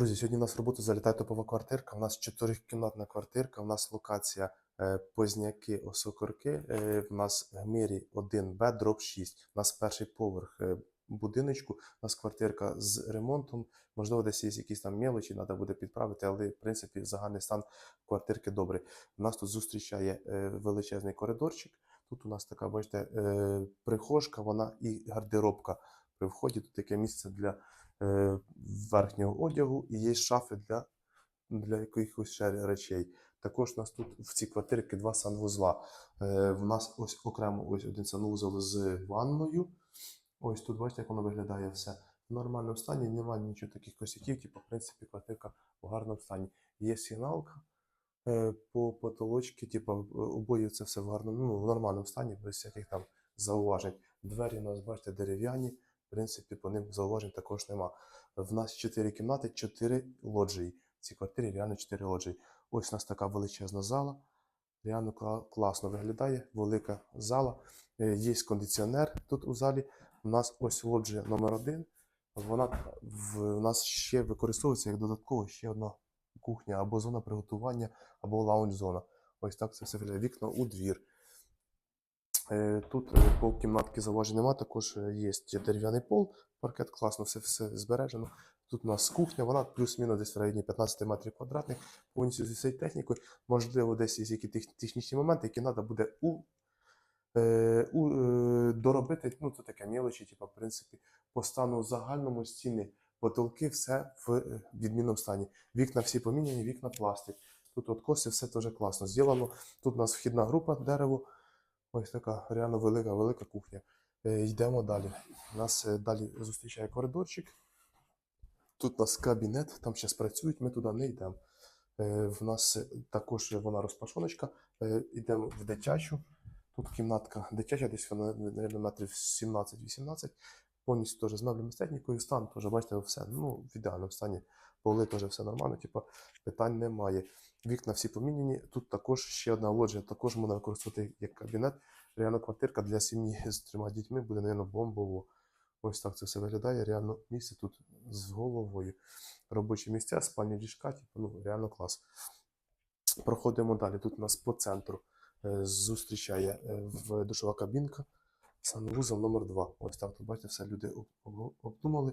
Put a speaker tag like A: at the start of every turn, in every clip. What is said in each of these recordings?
A: Друзі, сьогодні у нас в роботу залітає топова квартирка. У нас чотирикімнатна квартирка. У нас локація е, Позняки Осокорки. Е, в нас в мірі 1Б, дроб 6. У нас перший поверх е, будиночку. У нас квартирка з ремонтом. Можливо, десь є якісь там мелочі, треба буде підправити, але в принципі загальний стан квартирки добрий. У нас тут зустрічає величезний коридорчик. Тут у нас така, бачите, прихожка, вона і гардеробка при вході. Тут таке місце для е, верхнього одягу і є шафи для, для якихось ще речей. Також у нас тут в цій квартирці два санвузла. Е, в нас ось окремо ось один санвузол з ванною. Ось тут бачите, як воно виглядає все. В нормальному стані немає нічого таких косяків, типу, в принципі, квартирка в гарному стані. Є сигналка е, по потолочці, типу, обоє це все в гарному, ну, в нормальному стані, без всяких там зауважень. Двері у нас, бачите, дерев'яні. Принципі, по ним зауважень також нема. В нас 4 кімнати, 4 лоджії. В цій квартирі реально 4 лоджії. Ось у нас така величезна зала. Реально класно виглядає, велика зала. Е, Є кондиціонер тут у залі. У нас ось лоджія номер один. Вона в нас ще використовується як додатково ще одна кухня або зона приготування, або лаунж-зона. Ось так це все виглядає. Вікна у двір. Е, Тут е, пол кімнатки зауважень нема, також е, є дерев'яний пол, паркет класно, все, все збережено. Тут у нас кухня, вона плюс-мінус десь в районі 15 метрів квадратних, повністю зі всією технікою. Можливо, десь є якісь технічні моменти, які треба буде у, е, у, е, доробити. Ну, це таке мелочі, типу, в принципі, по стану загальному стіни, потолки, все в відмінному стані. Вікна всі поміняні, вікна пластик. Тут от коси, все теж класно зроблено. Тут у нас вхідна група дерево. Ось така реально велика, велика кухня. Е, йдемо далі. Нас е, далі зустрічає коридорчик. Тут у нас кабінет, там зараз працюють, ми туди не йдемо. Е, в нас також вона розпашоночка. Йдемо в дитячу. Тут кімнатка дитяча, десь вона, мабуть, метрів 17-18. Повністю теж з меблями з технікою. Стан теж, бачите, все ну, в ідеальному стані. Поли теж все нормально, типу, питань немає. Вікна всі поміняні. Тут також ще одна лоджія, також можна використовувати як кабінет. Реально квартирка для сім'ї з трьома дітьми буде, мабуть, бомбово. Ось так це все виглядає. Реально місце тут з головою. Робочі місця, спальні ліжка, типу, ну, реально клас. Проходимо далі. Тут у нас по центру е, зустрічає е, в душова кабінка, санвузол номер 2 Ось так тут, бачите, все люди об- об- обдумали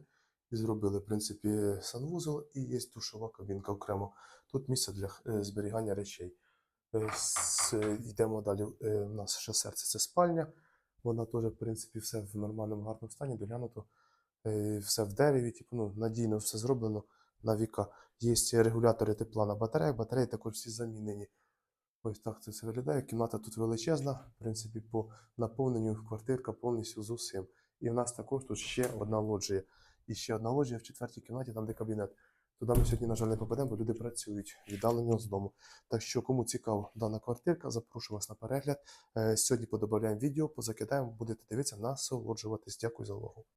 A: і зробили, в принципі, санвузол і є душова кабінка окремо. Тут місце для е, зберігання речей. Е, е, Йдемо далі. Е, У нас ще серце це спальня. Вона теж, в принципі, все в нормальному гарному стані, доглянуто. Е, Все в дереві, типу, ну, надійно все зроблено на віка. Є регулятори тепла на батареях, батареї також всі замінені. Ось так це все виглядає. Кімната тут величезна, в принципі, по наповненню квартирка повністю з усім. І в нас також тут ще одна лоджія. І ще одна лоджія в четвертій кімнаті, там де кабінет. Туди ми сьогодні, на жаль, не попадемо, бо люди працюють віддалені з дому. Так що, кому цікава дана квартирка, запрошую вас на перегляд. Е, Сьогодні подобавляємо відео, позакидаємо, будете дивитися, насолоджуватись. Дякую за увагу.